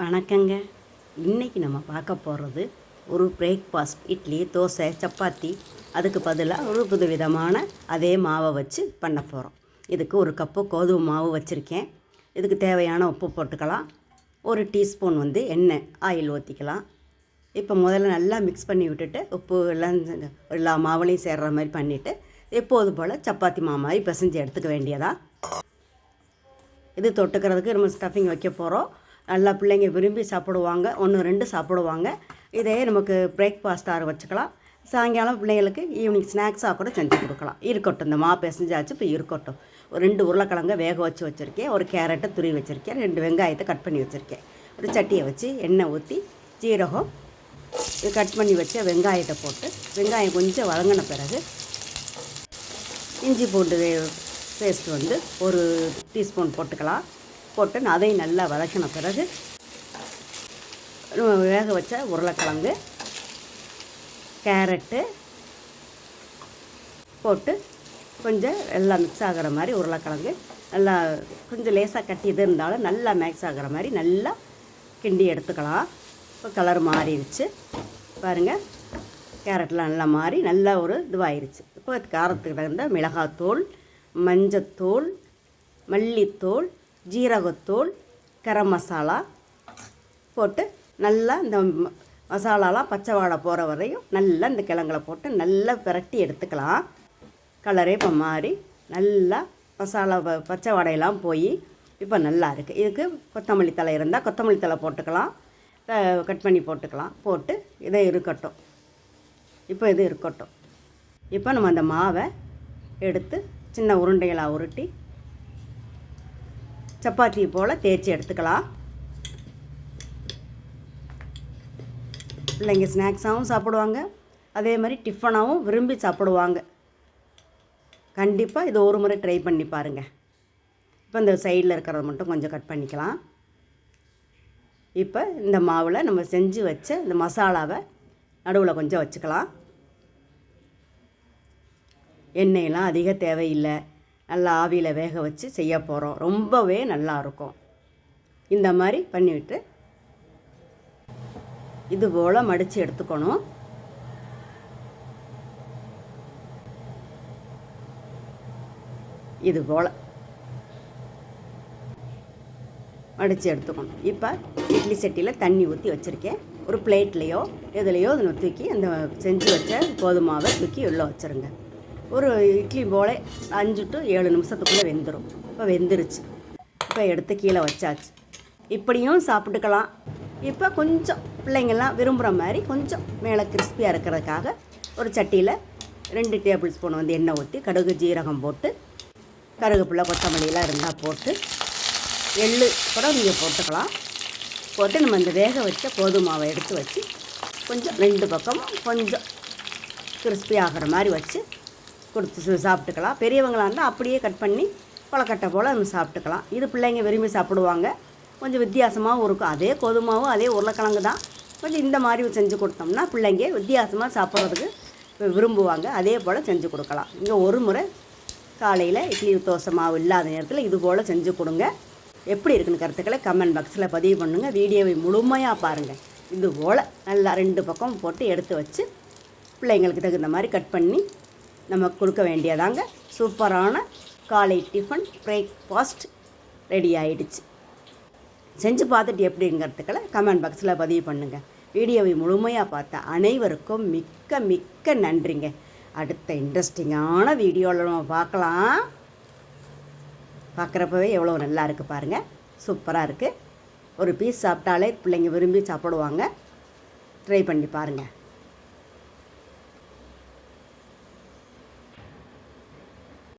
வணக்கங்க. இன்றைக்கி நம்ம பார்க்க போகிறது ஒரு பிரேக்ஃபாஸ்ட் இட்லி தோசை சப்பாத்தி. அதுக்கு பதிலாக ஒரு புது விதமான அதே மாவை வச்சு பண்ண போகிறோம் இதுக்கு ஒரு கப்பு கோதுமை மாவு வச்சுருக்கேன். இதுக்கு தேவையான உப்பு போட்டுக்கலாம். ஒரு டீஸ்பூன் வந்து எண்ணெய் ஆயில் ஊற்றிக்கலாம் இப்போ முதல்ல நல்லா மிக்ஸ் பண்ணி விட்டுட்டு உப்பு எல்லாம் எல்லா மாவுலையும் சேர்கிற மாதிரி பண்ணிவிட்டு எப்போது போல் சப்பாத்தி மாவு மாதிரி பிசைஞ்சு எடுத்துக்க வேண்டியதாக இது தொட்டுக்கிறதுக்கு நம்ம ஸ்டஃபிங் வைக்க போகிறோம் நல்லா பிள்ளைங்க விரும்பி சாப்பிடுவாங்க. ஒன்று ரெண்டு சாப்பிடுவாங்க. இதே நமக்கு பிரேக்ஃபாஸ்ட்டாக வச்சுக்கலாம். சாயங்காலம் பிள்ளைங்களுக்கு ஈவினிங் ஸ்நாக்ஸாக கூட செஞ்சு கொடுக்கலாம். இருக்கட்டும் இந்த மா பிசைஞ்சாச்சு இப்போ இருக்கட்டும். ஒரு ரெண்டு உருளைக்கிழங்க வேக வச்சு வச்சுருக்கேன். ஒரு கேரட்டை துருவி வச்சுருக்கேன். ரெண்டு வெங்காயத்தை கட் பண்ணி வச்சுருக்கேன். ஒரு சட்டியை வச்சு எண்ணெய் ஊற்றி ஜீரகம் கட் பண்ணி வச்ச வெங்காயத்தை போட்டு வெங்காயம் கொஞ்சம் வதங்கின பிறகு இஞ்சி பூண்டு பேஸ்ட் வந்து ஒரு டீஸ்பூன் போட்டுக்கலாம். போட்டு அதை அதையும் நல்லா வதக்கின பிறகு வேக வச்ச உருளைக்கிழங்கு கேரட்டு போட்டு கொஞ்சம் எல்லாம் மிக்ஸ் ஆகிற மாதிரி உருளைக்கிழங்கு நல்லா கொஞ்சம் லேசாக கட்டி இது இருந்தாலும் நல்லா மேக்ஸ் ஆகிற மாதிரி நல்லா கிண்டி எடுத்துக்கலாம். இப்போ கலர் மாறிடுச்சு. பாருங்கள் கேரட்லாம் நல்லா மாறி நல்லா ஒரு இதுவாயிருச்சு. இப்போ காரத்துக்கு தகுந்த மிளகாத்தூள் மஞ்சத்தூள் மல்லித்தூள் ஜீரகத்தூள் கரம் மசாலா போட்டு நல்லா இந்த மசாலாலாம் பச்சை வாடை போகிற வரையும் நல்லா இந்த கிழங்குல போட்டு நல்லா பிரட்டி எடுத்துக்கலாம். கலரே இப்போ மாறி நல்லா மசாலா பச்சை வாடையெல்லாம் போய் இப்போ நல்லா இருக்குது இதுக்கு கொத்தமல்லி தழை இருந்தால் கொத்தமல்லி தழை போட்டுக்கலாம். கட் பண்ணி போட்டுக்கலாம். போட்டு இதை இருக்கட்டும். இப்போ இது இருக்கட்டும். இப்போ நம்ம அந்த மாவை எடுத்து சின்ன உருண்டைகளாக உருட்டி சப்பாத்தி போல் தேய்ச்சி எடுத்துக்கலாம். பிள்ளைங்க ஸ்நாக்ஸாகவும் சாப்பிடுவாங்க. அதே மாதிரி டிஃபனாகவும் விரும்பி சாப்பிடுவாங்க. கண்டிப்பாக இதை ஒரு முறை ட்ரை பண்ணி பாருங்கள் இப்போ இந்த சைடில் இருக்கிறத மட்டும் கொஞ்சம் கட் பண்ணிக்கலாம். இப்போ இந்த மாவில் நம்ம செஞ்சு வச்ச இந்த மசாலாவை நடுவில் கொஞ்சம் வச்சுக்கலாம். எண்ணெயெல்லாம் அதிக தேவையில்லை. நல்லா ஆவியில் வேக வச்சு செய்ய போகிறோம் ரொம்பவே நல்லா இருக்கும். இந்த மாதிரி பண்ணிவிட்டு இது போல் மடித்து எடுத்துக்கணும். இது போல் மடித்து எடுத்துக்கணும். இப்போ இட்லி சட்டியில் தண்ணி ஊற்றி வச்சுருக்கேன். ஒரு பிளேட்லேயோ எதுலேயோ அதை தூக்கி அந்த செஞ்சு வச்ச கோதுமாவை தூக்கி உள்ளே வச்சுருங்க. ஒரு இட்லி போலே அஞ்சு டு ஏழு நிமிஷத்துக்குள்ளே வெந்துடும் இப்போ வெந்துருச்சு. இப்போ எடுத்து கீழே வச்சாச்சு. இப்படியும் சாப்பிட்டுக்கலாம். இப்போ கொஞ்சம் பிள்ளைங்கள்லாம் விரும்புகிற மாதிரி கொஞ்சம் மேலே கிறிஸ்பியாக இருக்கிறதுக்காக ஒரு சட்டியில் ரெண்டு டேபிள் ஸ்பூன் வந்து எண்ணெய் ஊற்றி கடுகு ஜீரகம் போட்டு கருவேப்பிலை கொத்தமல்லியெலாம் இருந்தால் போட்டு எள்ளு கூட நீங்கள் போட்டுக்கலாம். போட்டு நம்ம இந்த வேக வச்ச கோதுமாவை எடுத்து வச்சு கொஞ்சம் ரெண்டு பக்கமும் கொஞ்சம் கிறிஸ்பி ஆகிற மாதிரி வச்சு கொடுத்து சாப்பிட்டுக்கலாம். பெரியவங்களாக இருந்தால் அப்படியே கட் பண்ணி கொலக்கட்டை போல் நம்ம சாப்பிட்டுக்கலாம். இது பிள்ளைங்க விரும்பி சாப்பிடுவாங்க. கொஞ்சம் வித்தியாசமாகவும் இருக்கும். அதே கோதுமாவும் அதே உருளைக்கிழங்கு தான். கொஞ்சம் இந்த மாதிரி செஞ்சு கொடுத்தோம்னா பிள்ளைங்க வித்தியாசமாக சாப்பிட்றதுக்கு வி- விரும்புவாங்க. அதே போல் செஞ்சு கொடுக்கலாம். இங்கே ஒரு முறை காலையில் இட்லி தோசை மாவு இல்லாத நேரத்தில் இது போல் செஞ்சு கொடுங்க. எப்படி இருக்குன்னு கருத்துக்களை கமெண்ட் பாக்ஸில் பதிவு பண்ணுங்கள் வீடியோவை முழுமையாக பாருங்கள் இது போல் நல்லா ரெண்டு பக்கம் போட்டு எடுத்து வச்சு பிள்ளைங்களுக்கு தகுந்த மாதிரி கட் பண்ணி நம்ம கொடுக்க வேண்டியதாங்க. சூப்பரான காலை டிஃபன் பிரேக்ஃபாஸ்ட் ரெடி ஆகிடுச்சு செஞ்சு பார்த்துட்டு எப்படிங்கிறதுக்கெல்லாம் கமெண்ட் பாக்ஸில் பதிவு பண்ணுங்கள் வீடியோவை முழுமையாக பார்த்த அனைவருக்கும் மிக்க மிக்க நன்றிங்க. அடுத்த இன்ட்ரெஸ்டிங்கான வீடியோவில் நம்ம பார்க்கலாம். பார்க்குறப்பவே எவ்வளோ நல்லா இருக்குது பாருங்கள் சூப்பராக இருக்குது ஒரு பீஸ் சாப்பிட்டாலே பிள்ளைங்க விரும்பி சாப்பிடுவாங்க. ட்ரை பண்ணி பாருங்கள்